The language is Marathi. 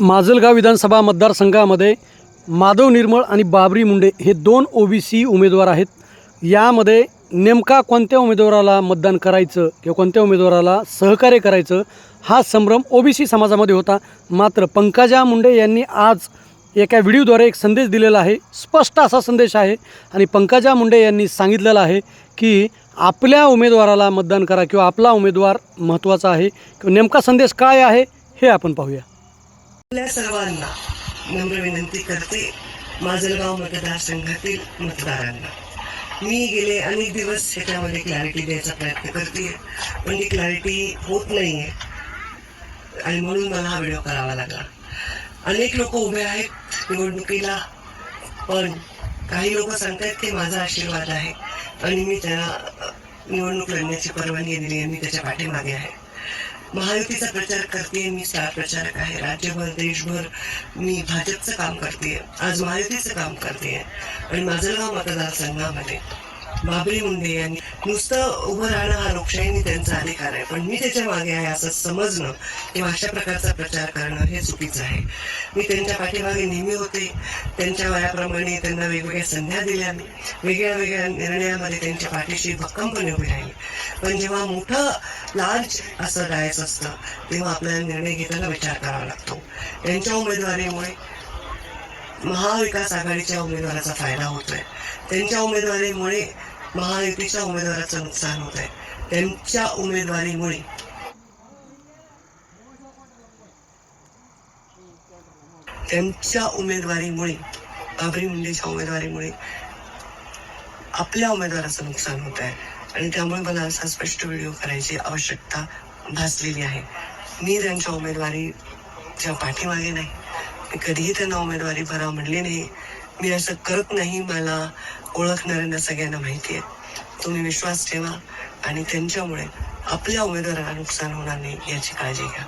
माजलगाव विधानसभा मतदारसंघामध्ये माधव निर्मळ आणि बाबरी मुंडे हे दोन ओबीसी उमेदवार आहेत. यामध्ये नेमका कोणत्या उमेदवाराला मतदान करायचं किंवा कोणत्या उमेदवाराला सहकार्य करायचं हा संभ्रम ओबीसी समाजामध्ये होता. मात्र पंकजा मुंडे यांनी आज एका व्हिडिओद्वारे एक संदेश दिलेला आहे. स्पष्ट असा संदेश आहे आणि पंकजा मुंडे यांनी सांगितलेलं आहे की आपल्या उमेदवाराला मतदान करा किंवा आपला उमेदवार महत्त्वाचा आहे. किंवा नेमका संदेश काय आहे हे आपण पाहूया. आपल्या सर्वांना नम्र विनंती करते माजलगाव मतदारसंघातील मतदारांना. मी गेले अनेक दिवस ह्याच्यामध्ये क्लॅरिटी द्यायचा प्रयत्न करते पण ती क्लॅरिटी होत नाही आहे आणि म्हणून मला हा व्हिडिओ करावा लागला. अनेक लोक उभे आहेत निवडणुकीला पण काही लोक सांगतात की माझा आशीर्वाद आहे. आणि मी त्यांना निवडणूक लढण्याची परवानगी दिली आहे मी त्याच्या पाठीमागे आहे. महायुतीचा प्रचार करते मी स्टार प्रचारक आहे. राज्यभर देशभर मी भाजपचं काम करते आज महायुतीचं काम करते आणि माझं गाव मतदारसंघामध्ये. बाबरी मुंडे यांनी नुसतं उभं राहणं हा लोकशाहीने त्यांचा अधिकार आहे. पण मी त्याच्यामागे आहे असं समजणं किंवा अशा प्रकारचा प्रचार करणं हे चुकीचं आहे. मी त्यांच्या पाठीमागे नेहमी होते. त्यांच्या वयाप्रमाणे त्यांना वेगवेगळ्या संध्या दिल्या. मी वेगळ्या वेगळ्या निर्णयामध्ये त्यांच्या पाठीशी भक्कमपणे उभी राहिली. पण जेव्हा मोठं लार्ज असं जायचं असतं तेव्हा आपल्याला निर्णय घेताना विचार करावा लागतो. त्यांच्या उमेदवारीमुळे महाविकास आघाडीच्या उमेदवाराचा फायदा होतोय. त्यांच्या उमेदवारीमुळे महायुतीच्या उमेदवाराचं नुकसान होत आहे त्यांच्या उमेदवारीमुळे. त्यांच्या उमेदवारीमुळे बाबरी मुंडेच्या उमेदवारीमुळे आपल्या उमेदवाराचं नुकसान होत आहे आणि त्यामुळे मला असा स्पष्ट व्हिडिओ करायची आवश्यकता भासलेली आहे. मी त्यांच्या उमेदवारीच्या पाठीमागे नाही. मी कधीही त्यांना उमेदवारी भरा म्हणली नाही. मी असं करत नाही मला ओळखणाऱ्यांना सगळ्यांना माहिती आहे. तुम्ही विश्वास ठेवा आणि त्यांच्यामुळे आपल्या उमेदवाराला नुकसान होणार नाही याची काळजी घ्या.